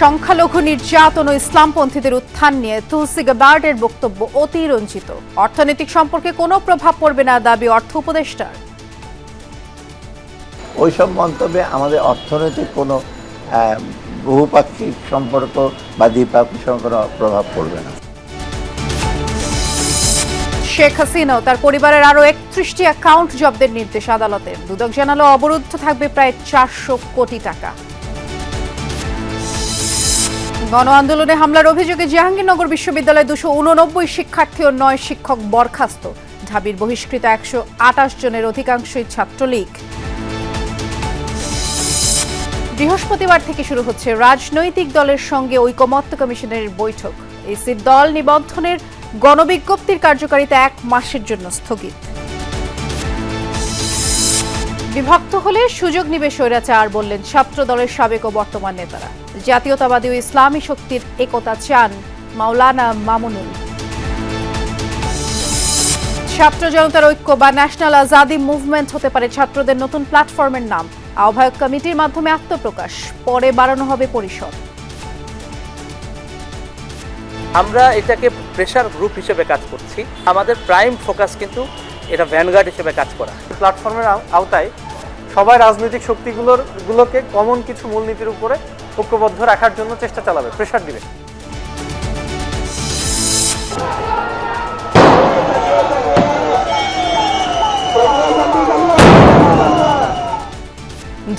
সংখ্যালঘু নির্যাতন ও ইসলামপন্থীদের উত্থান নিয়ে তুলসি গাবার্ডের বক্তব্য অতিরঞ্জিত। অর্থনৈতিক সম্পর্কে কোনো প্রভাব পড়বে না দাবি অর্থ উপদেষ্টার। ওইসব মন্তব্যে আমাদের অর্থনৈতিক কোনো বহুপাক্ষিক সম্পর্ক বা দ্বিপাক্ষিক সম্পর্ক প্রভাব পড়বে না। শেখ হাসিনা তার পরিবারের আরও একত্রিশটি অ্যাকাউন্ট জব্দের নির্দেশ আদালতের দুদক জানালো অবরুদ্ধ থাকবে প্রায় চারশো কোটি টাকা। গণ আন্দোলনে হামলার অভিযোগে জাহাঙ্গীরনগর বিশ্ববিদ্যালয়ে দুশো উননব্বই শিক্ষার্থী ও নয় শিক্ষক বরখাস্ত। ঢাবির বহিষ্কৃত একশো আটাশ জনের অধিকাংশই ছাত্রলীগ। বৃহস্পতিবার থেকে শুরু হচ্ছে রাজনৈতিক দলের সঙ্গে ঐকমত্য কমিশনের বৈঠক। এসির দল নিবন্ধনের গণবিজ্ঞপ্তির কার্যকারিতা এক মাসের জন্য স্থগিত। বিভক্ত হলে সুযোগ নিবে স্বৈরাচার বললেন ছাত্র দলের সাবেক ও বর্তমান নেতারা। জাতীয়তাবাদী ও ইসলামী শক্তির একতা চান মাওলানা মামুনুল। ছাত্র জনতার ঐক্য বা ন্যাশনাল আজাদি মুভমেন্ট হতে পারে ছাত্রদের নতুন প্ল্যাটফর্মের নাম। আহ্বায়ক কমিটির মাধ্যমে আত্মপ্রকাশ, পরে বাড়ানো হবে পরিষদ। আমরা এটাকে প্রেশার গ্রুপ হিসেবে কাজ করছি। আমাদের প্রাইম ফোকাস কিন্তু এটা ভ্যানগার্ড হিসেবে কাজ করা। প্ল্যাটফর্মের আওতায় সবাই রাজনৈতিক শক্তিগুলোর, গুলোকে কমন কিছু মূলনীতির উপরে ঐক্যবদ্ধ রাখার জন্য চেষ্টা চালাবে। প্রেশার দিবে।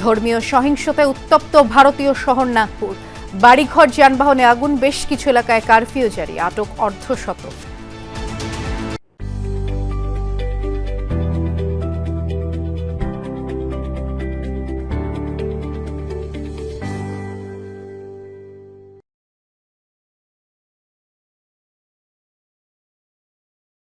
ধর্মীয় সহিংসতায় উত্তপ্ত ভারতীয় শহর নাগপুর। বাড়িঘর যানবাহনে আগুন, বেশ কিছু এলাকায় কারফিউ জারি, আটক অর্ধশত